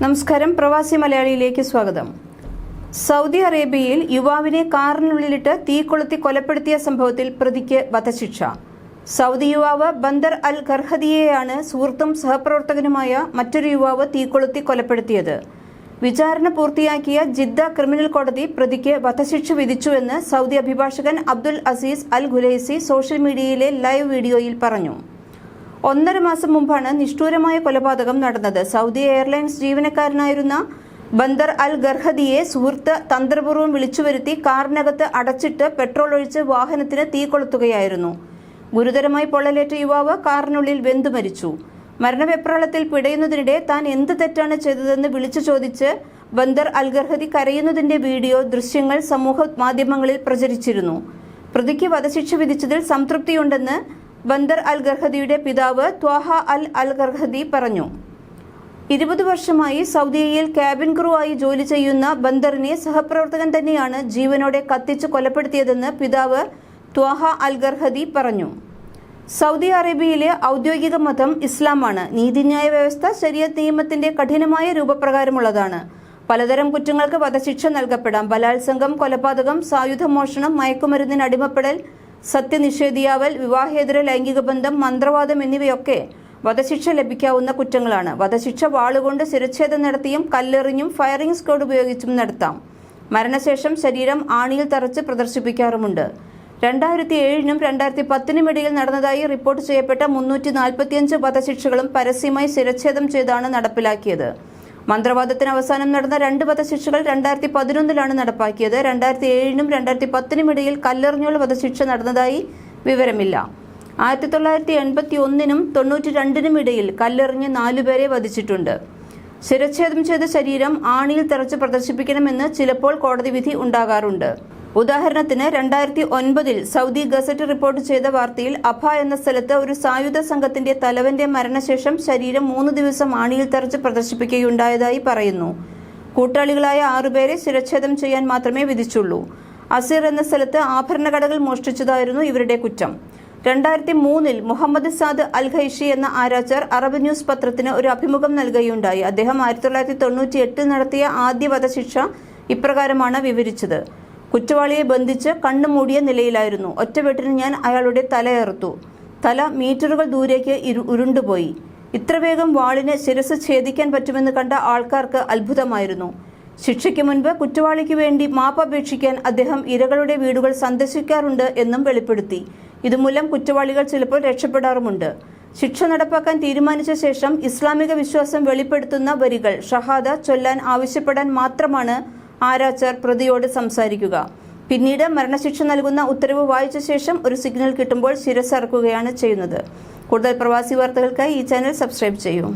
നമസ്കാരം. പ്രവാസി മലയാളിയിലേക്ക് സ്വാഗതം. സൗദി അറേബ്യയിൽ യുവാവിനെ കാറിനുള്ളിലിട്ട് തീ കൊളുത്തി കൊലപ്പെടുത്തിയ സംഭവത്തിൽ പ്രതിക്ക് വധശിക്ഷ. സൗദി യുവാവ് ബന്ദർ അൽ ഖർഹദിയെയാണ് സുഹൃത്തും സഹപ്രവർത്തകനുമായ മറ്റൊരു യുവാവ് തീ കൊളുത്തി കൊലപ്പെടുത്തിയത്. വിചാരണ പൂർത്തിയാക്കിയ ജിദ്ദ ക്രിമിനൽ കോടതി പ്രതിക്ക് വധശിക്ഷ വിധിച്ചുവെന്ന് സൗദി അഭിഭാഷകൻ Abdul Aziz Al Khulaisi social മീഡിയയിലെ ലൈവ് വീഡിയോയിൽ പറഞ്ഞു. ഒന്നര മാസം മുമ്പാണ് നിഷ്ഠൂരമായ കൊലപാതകം നടന്നത്. സൗദി എയർലൈൻസ് ജീവനക്കാരനായിരുന്ന ബന്ദർ അൽ ഗർഹദിയെ സുഹൃത്ത് തന്ത്രപൂർവം വിളിച്ചുവരുത്തി കാറിനകത്ത് അടച്ചിട്ട് പെട്രോൾ ഒഴിച്ച് വാഹനത്തിന് തീ കൊളുത്തുകയായിരുന്നു. ഗുരുതരമായി പൊള്ളലേറ്റ യുവാവ് കാറിനുള്ളിൽ വെന്തു മരിച്ചു. മരണവെപ്രാളത്തിൽ പിടയുന്നതിനിടെ താൻ എന്ത് തെറ്റാണ് ചെയ്തതെന്ന് വിളിച്ചു ചോദിച്ച് ബന്ദർ അൽഗർഹദി കരയുന്നതിന്റെ വീഡിയോ ദൃശ്യങ്ങൾ സമൂഹ മാധ്യമങ്ങളിൽ പ്രചരിച്ചിരുന്നു. പ്രതിക്ക് വധശിക്ഷ വിധിച്ചതിൽ സംതൃപ്തിയുണ്ടെന്ന് ബന്ദർ അൽ ഗർഹദിയുടെ പിതാവ് ത്വാഹ അൽ അൽ ഗർഹദി പറഞ്ഞു. ഇരുപത് വർഷമായി സൗദിയയിൽ ക്യാബിൻ ക്രൂ ആയി ജോലി ചെയ്യുന്ന ബന്ദറിനെ സഹപ്രവർത്തകൻ തന്നെയാണ് ജീവനോടെ കത്തിച്ച് കൊലപ്പെടുത്തിയതെന്ന് പിതാവ് ത്വാഹ അൽ ഗർഹദി പറഞ്ഞു. സൗദി അറേബ്യയിലെ ഔദ്യോഗിക മതം ഇസ്ലാമാണ്. നീതിന്യായ വ്യവസ്ഥ ശരിയത്ത് നിയമത്തിന്റെ കഠിനമായ രൂപപ്രകാരമുള്ളതാണ്. പലതരം കുറ്റങ്ങൾക്ക് വധശിക്ഷ നൽകപ്പെടാം. ബലാത്സംഗം കൊലപാതകം സായുധ മോഷണം മയക്കുമരുന്നിന് അടിമപ്പെടൽ സത്യനിഷേധിയാവൽ വിവാഹേതര ലൈംഗിക ബന്ധം മന്ത്രവാദം എന്നിവയൊക്കെ വധശിക്ഷ ലഭിക്കാവുന്ന കുറ്റങ്ങളാണ്. വധശിക്ഷ വാളുകൊണ്ട് ശിരച്ഛേദം നടത്തിയും കല്ലെറിഞ്ഞും ഫയറിംഗ് സ്ക്വാഡ് ഉപയോഗിച്ചും നടത്താം. മരണശേഷം ശരീരം ആണിയിൽ തറച്ച് പ്രദർശിപ്പിക്കാറുമുണ്ട്. രണ്ടായിരത്തി ഏഴിനും രണ്ടായിരത്തി പത്തിനും ഇടയിൽ നടന്നതായി റിപ്പോർട്ട് ചെയ്യപ്പെട്ട മുന്നൂറ്റി നാൽപ്പത്തിയഞ്ച് വധശിക്ഷകളും പരസ്യമായി ശിരച്ഛേദം ചെയ്താണ് നടപ്പിലാക്കിയത്. മന്ത്രവാദത്തിന് അവസാനം നടന്ന രണ്ട് വധശിക്ഷകൾ രണ്ടായിരത്തി പതിനൊന്നിലാണ് നടപ്പാക്കിയത്. രണ്ടായിരത്തി ഏഴിനും രണ്ടായിരത്തി പത്തിനും ഇടയിൽ കല്ലെറിഞ്ഞുള്ള വധശിക്ഷ നടന്നതായി വിവരമില്ല. ആയിരത്തി തൊള്ളായിരത്തി എൺപത്തി ഒന്നിനും തൊണ്ണൂറ്റി രണ്ടിനും ഇടയിൽ കല്ലെറിഞ്ഞ് നാലുപേരെ വധിച്ചിട്ടുണ്ട്. ശിരച്ഛേദം ചെയ്ത ശരീരം ആണിയിൽ തെറച്ച് പ്രദർശിപ്പിക്കണമെന്ന് ചിലപ്പോൾ കോടതി വിധി ഉണ്ടാകാറുണ്ട്. ഉദാഹരണത്തിന് രണ്ടായിരത്തി ഒൻപതിൽ സൗദി ഗസറ്റ് റിപ്പോർട്ട് ചെയ്ത വാർത്തയിൽ അഭ എന്ന സ്ഥലത്ത് ഒരു സായുധ സംഘത്തിന്റെ തലവന്റെ മരണശേഷം ശരീരം മൂന്ന് ദിവസം ആണിയിൽ തെറച്ച് പ്രദർശിപ്പിക്കുകയുണ്ടായതായി പറയുന്നു. കൂട്ടാളികളായ ആറുപേരെ ശിരച്ഛേദം ചെയ്യാൻ മാത്രമേ വിധിച്ചുള്ളൂ. അസീർ എന്ന സ്ഥലത്ത് ആഭരണ കടകൾ മോഷ്ടിച്ചതായിരുന്നു ഇവരുടെ കുറ്റം. രണ്ടായിരത്തി മൂന്നിൽ മുഹമ്മദ് സാദ് അൽ ഖൈഷി എന്ന ആരാച്ചർ അറബ് ന്യൂസ് പത്രത്തിന് ഒരു അഭിമുഖം നൽകുകയുണ്ടായി. അദ്ദേഹം ആയിരത്തി തൊള്ളായിരത്തി തൊണ്ണൂറ്റി എട്ടിൽ നടത്തിയ ആദ്യ വധശിക്ഷ ഇപ്രകാരമാണ് വിവരിച്ചത്. കുറ്റവാളിയെ ബന്ധിച്ച് കണ്ണുമൂടിയ നിലയിലായിരുന്നു. ഒറ്റവെട്ടിന് ഞാൻ അയാളുടെ തലയേർത്തു തല മീറ്ററുകൾ ദൂരേക്ക് ഉരുണ്ടുപോയി. ഇത്ര വേഗം വാളിനെ ശിരസ് ഛേദിക്കാൻ പറ്റുമെന്ന് കണ്ട ആൾക്കാർക്ക് അത്ഭുതമായിരുന്നു. ശിക്ഷയ്ക്ക് മുൻപ് കുറ്റവാളിക്ക് വേണ്ടി മാപ്പപേക്ഷിക്കാൻ അദ്ദേഹം ഇരകളുടെ വീടുകൾ സന്ദർശിക്കാറുണ്ട് എന്നും വെളിപ്പെടുത്തി. ഇതുമൂലം കുറ്റവാളികൾ ചിലപ്പോൾ രക്ഷപ്പെടാറുമുണ്ട്. ശിക്ഷ നടപ്പാക്കാൻ തീരുമാനിച്ച ശേഷം ഇസ്ലാമിക വിശ്വാസം വെളിപ്പെടുത്തുന്ന വരികൾ ഷഹാദ ചൊല്ലാൻ ആവശ്യപ്പെടാൻ മാത്രമാണ് ആരാച്ചർ പ്രതിയോട് സംസാരിക്കുക. പിന്നീട് മരണശിക്ഷ നൽകുന്ന ഉത്തരവ് വായിച്ച ശേഷം ഒരു സിഗ്നൽ കിട്ടുമ്പോൾ ശിരസ് ഇറക്കുകയാണ് ചെയ്യുന്നത്. കൂടുതൽ പ്രവാസി വാർത്തകൾക്കായി ഈ ചാനൽ സബ്സ്ക്രൈബ് ചെയ്യൂ.